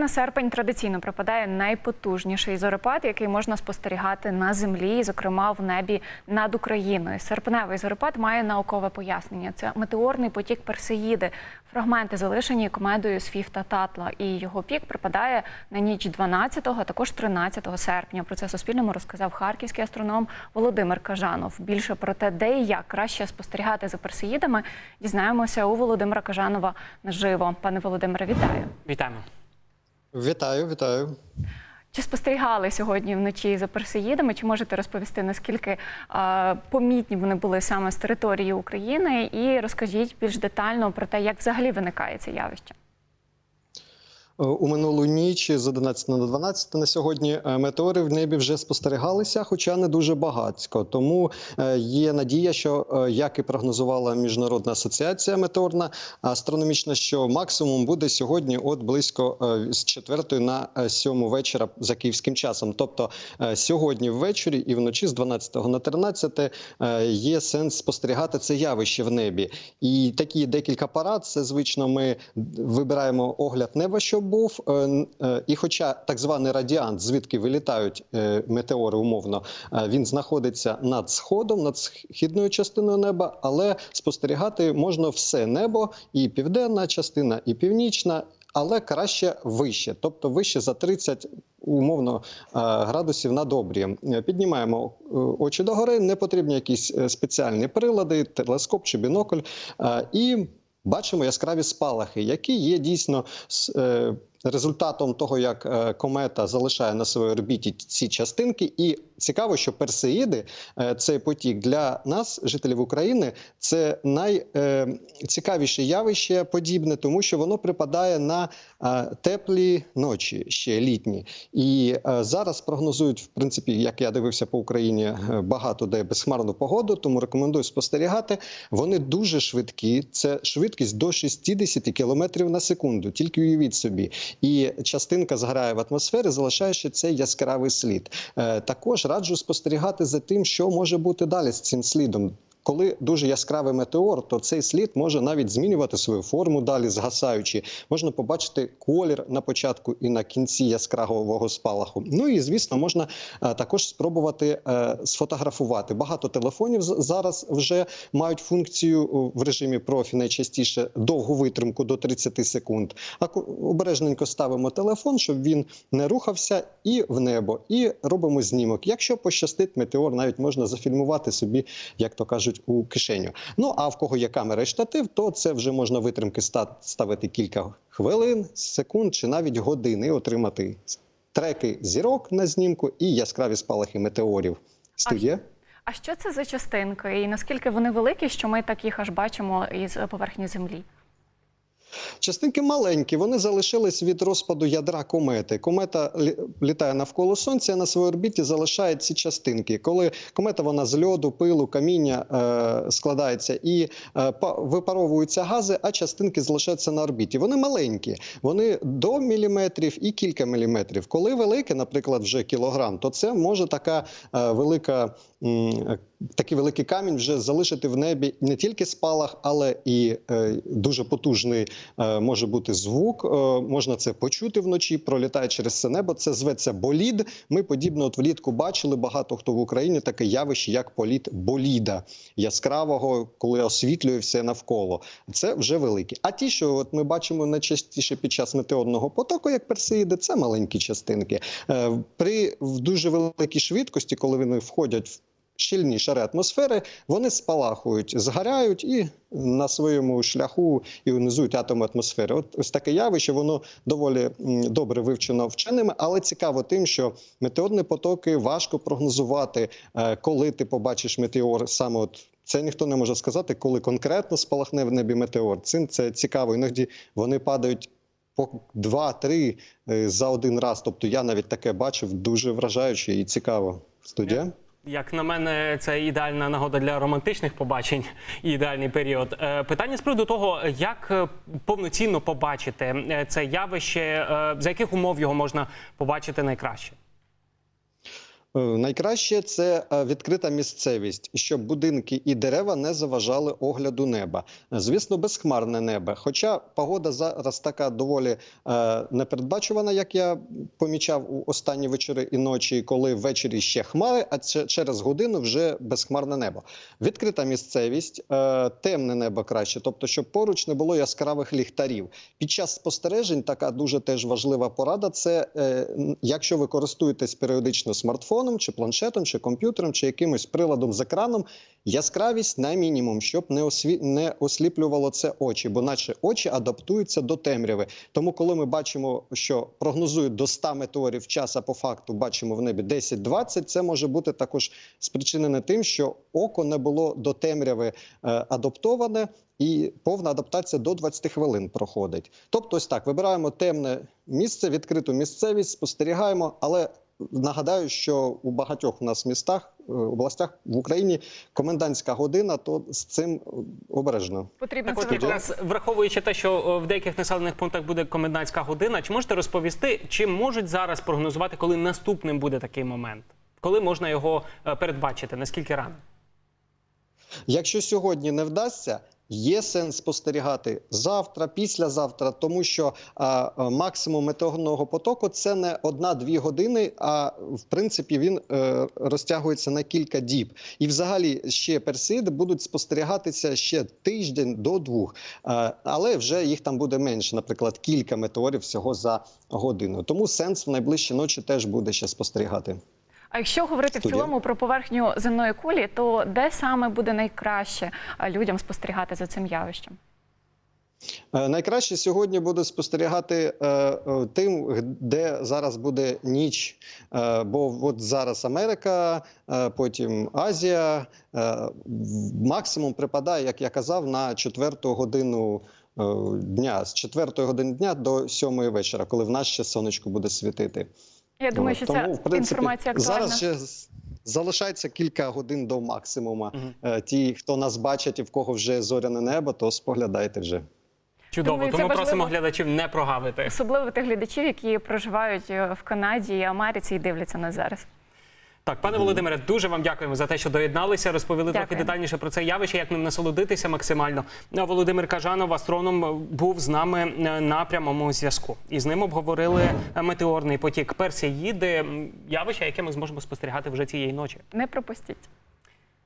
на серпень традиційно припадає найпотужніший зорепад, який можна спостерігати на землі, зокрема в небі над Україною. Серпневий зорепад має наукове пояснення. Це метеорний потік Персеїди. Фрагменти залишені комедою з та Татла. І його пік припадає на ніч 12, а також 13 серпня. Про це Суспільному розказав харківський астроном Володимир Кажанов. Більше про те, де і як краще спостерігати за персеїдами, дізнаємося у Володимира Кажанова наживо. Пане Володимире, вітаю. Вітаємо. Вітаю, вітаю. Чи спостерігали сьогодні вночі за персеїдами? Чи можете розповісти, наскільки е, помітні вони були саме з території України? І розкажіть більш детально про те, як взагалі виникає це явище? Е, У минулу ніч з 11 на 12 на сьогодні е, метеори в небі вже спостерігалися, хоча не дуже багатько. Тому е, є надія, що як і прогнозувала міжнародна асоціація метеорна астрономічна, що максимум буде сьогодні, от близько з 4 на 7 вечора за київським часом. Тобто сьогодні ввечері і вночі з 12 на 13 е, є сенс спостерігати це явище в небі. І такі декілька парад. Це звично ми вибираємо огляд неба, щоб був. Е, е, І хоча так званий радіант, звідки вилітають е, метеори, умовно, він знаходиться над сходом, над східною частиною неба, але спостерігати можна все небо, і південна частина, і північна. Але краще вище, тобто вище за 30 умовно градусів над обрієм. Е, Піднімаємо очі догори, не потрібні якісь спеціальні прилади, телескоп чи бінокль, і бачимо яскраві спалахи, які є дійсно е, результатом того, як е, комета залишає на своїй орбіті ці частинки. І цікаво, що персеїди, е, цей потік для нас, жителів України, це найцікавіше явище подібне, тому що воно припадає на е, теплі ночі, ще літні. І е, зараз прогнозують, в принципі, як я дивився по Україні, е, багато де безхмарну погоду, тому рекомендую спостерігати. Вони дуже швидкі. Це швидкість до 60 км на секунду. Тільки уявіть собі. І частинка зграє в атмосфері, залишаючи цей яскравий слід. Е, Також раджу спостерігати за тим, що може бути далі з цим слідом. Коли дуже яскравий метеор, то цей слід може навіть змінювати свою форму далі, згасаючи. Можна побачити колір на початку і на кінці яскравого спалаху. Ну і звісно, можна е, також спробувати е, сфотографувати. Багато телефонів зараз вже мають функцію в режимі профі найчастіше довгу витримку до 30 секунд. А ко- обережненько ставимо телефон, щоб він не рухався, і в небо, і робимо знімок. Якщо пощастить метеор, навіть можна зафільмувати собі, як то кажуть, у кишеню. Ну а в кого є камера і штатив, то це вже можна витримки ста- ставити кілька хвилин, секунд чи навіть години отримати треки зірок на знімку і яскраві спалахи метеорів. Студія. А що це за частинки? І наскільки вони великі, що ми так їх аж бачимо із поверхні землі? Частинки маленькі, вони залишились від розпаду ядра комети. Комета літає навколо сонця, на своїй орбіті залишає ці частинки. Коли комета вона з льоду, пилу, каміння е, складається і е, па- випаровуються гази, а частинки залишаються на орбіті. Вони маленькі, вони до міліметрів і кілька міліметрів. Коли велике, наприклад, вже кілограм, то це може така е, велика. м, Такий великий камінь вже залишити в небі не тільки спалах, але і е, дуже потужний е, може бути звук. Е, можна це почути вночі, пролітає через це небо. Це зветься болід. Ми подібно от влітку бачили багато хто в Україні таке явище, як політ боліда яскравого, коли освітлює все навколо. Це вже великі. А ті, що от ми бачимо найчастіше під час метеорного потоку, як персеїди, це маленькі частинки. При дуже великій швидкості, коли вони входять в щільні шари атмосфери, вони спалахують, згоряють і на своєму шляху іонізують атоми атмосфери. От ось таке явище, воно доволі добре вивчено вченими, але цікаво тим, що метеорні потоки важко прогнозувати, е, коли ти побачиш метеор саме от. Це ніхто не може сказати, коли конкретно спалахне в небі метеор. Цим це цікаво. Іноді вони падають по два-три е, за один раз. Тобто я навіть таке бачив, дуже вражаюче і цікаво. Студія. Як на мене, це ідеальна нагода для романтичних побачень і ідеальний період. Е, Питання з приводу того, як е, повноцінно побачити е, це явище, за яких умов його можна побачити найкраще. Е, Найкраще це е, відкрита місцевість, щоб будинки і дерева не заважали огляду неба. Звісно, безхмарне небо. Хоча погода зараз така доволі е, непередбачувана, як я помічав у останні вечори і ночі, коли ввечері ще хмари, а через годину вже безхмарне небо. Відкрита місцевість, темне небо краще, тобто, щоб поруч не було яскравих ліхтарів. Під час спостережень така дуже теж важлива порада. Це якщо ви користуєтесь періодично смартфоном, чи планшетом, чи комп'ютером, чи якимось приладом з екраном, яскравість на мінімум, щоб не осві... не осліплювало це очі, бо наче очі адаптуються до темряви. Тому, коли ми бачимо, що прогнозують до 100 метеорів час, а по факту бачимо в небі 10-20, це може бути також спричинене тим, що око не було до темряви е, адаптоване. І повна адаптація до 20 хвилин проходить. Тобто, ось так вибираємо темне місце, відкриту місцевість, спостерігаємо. Але нагадаю, що у багатьох у нас містах, е, областях в Україні комендантська година, то з цим е, обережно. Потрібно Так, це от якраз враховуючи те, що в деяких населених пунктах буде комендантська година, чи можете розповісти, чи можуть зараз прогнозувати, коли наступним буде такий момент? Коли можна його е, передбачити? Наскільки рано? Якщо сьогодні не вдасться, є сенс спостерігати завтра, післязавтра, тому що а, а, максимум метеорного потоку це не одна-дві години, а в принципі він е, розтягується на кілька діб. І взагалі ще персеїди будуть спостерігатися ще тиждень до двох, Е, але вже їх там буде менше, наприклад, кілька метеорів всього за годину. Тому сенс в найближчі ночі теж буде ще спостерігати. А якщо говорити в цілому про поверхню земної кулі, то де саме буде найкраще людям спостерігати за цим явищем? Е, Найкраще сьогодні буде спостерігати е, е, тим, де зараз буде ніч. Е, бо от зараз Америка, е, потім Азія. Е, максимум припадає, як я казав, на четверту годину. е, Дня з четвертої години дня до сьомої вечора, коли в нас ще сонечко буде світити. Я думаю, що тому, ця принципі, інформація актуальна. зараз ще залишається кілька годин до максимуму. Мгм. Е, Ті, хто нас бачить і в кого вже зоряне небо, то споглядайте вже. Чудово, Думаю, тому важливо. просимо глядачів не прогавити. Особливо тих глядачів, які проживають е, в Канаді і Америці і дивляться нас зараз. Так, пане Володимире, дуже вам дякуємо за те, що доєдналися, розповіли трохи детальніше про це явище, як ним насолодитися максимально. Володимир Кажанов, астроном, був з нами е, на прямому зв'язку. І з ним обговорили е, метеорний потік Персеїди, м, явище, яке ми зможемо спостерігати вже цієї ночі. Не пропустіть.